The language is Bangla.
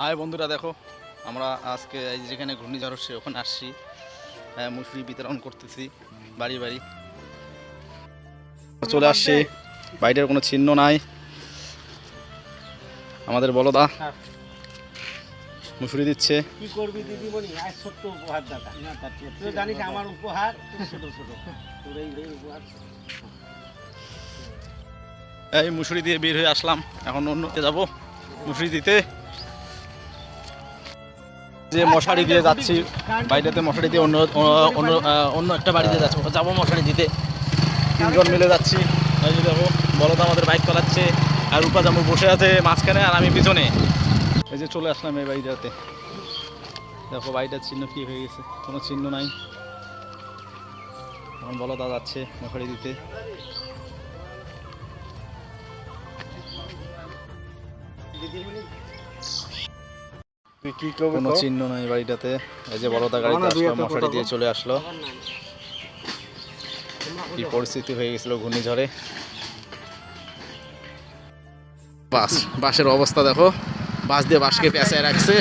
হাই বন্ধুরা দেখো আমরা আজকে এই যেখানে ঘূর্ণিঝড় হচ্ছে ওখানে আসছি। হ্যাঁ মুসুরি বিতরণ করতেছি বাড়ি বাড়ি। চলে আসছি। বাইরের কোনো চিহ্ন নাই। আমাদের বলো দা মুসুরি দিচ্ছে। কি করবি দিদিমণি আজ ছোট্ট উপহার দাদা। তুই জানিস আমার উপহার। ছোট ছোট। তোর এই এই উপহার। এই মুসুরি দিয়ে বের হয়ে আসলাম। এখন অন্যতে যাব মুসুরি দিতে। যে মশারি দিয়ে যাচ্ছি, বাইরেতে মশারি দিয়ে অন্য, অন্য- অন্য একটা বাড়িতে যাচ্ছি। যাব মশারি দিতে। তিনজন মিলে যাচ্ছি। দেখো, বলদ আমাদের বাইক চালাচ্ছে, আর রূপা জামু বসে আছে মাঝখানে আর আমি পিছনে। এই যে চলে আসলাম এই বাড়িটাতে। দেখো বাড়িটার চিহ্ন কি হয়ে গেছে, কোনো চিহ্ন নাই। এখন বলদা যাচ্ছে মশারি দিতে। করবি কোনো চিহ্ন নাই বাড়িটাতে। এই যে বলদা গাড়িতে আসলো মশারি দিয়ে চলে আসলো। কি পরিস্থিতি হয়ে গেছিল ঘূর্ণিঝড়ে? বাস বাসের অবস্থা দেখো। বাস দিয়ে বাসকে পেঁচায় রাখছে।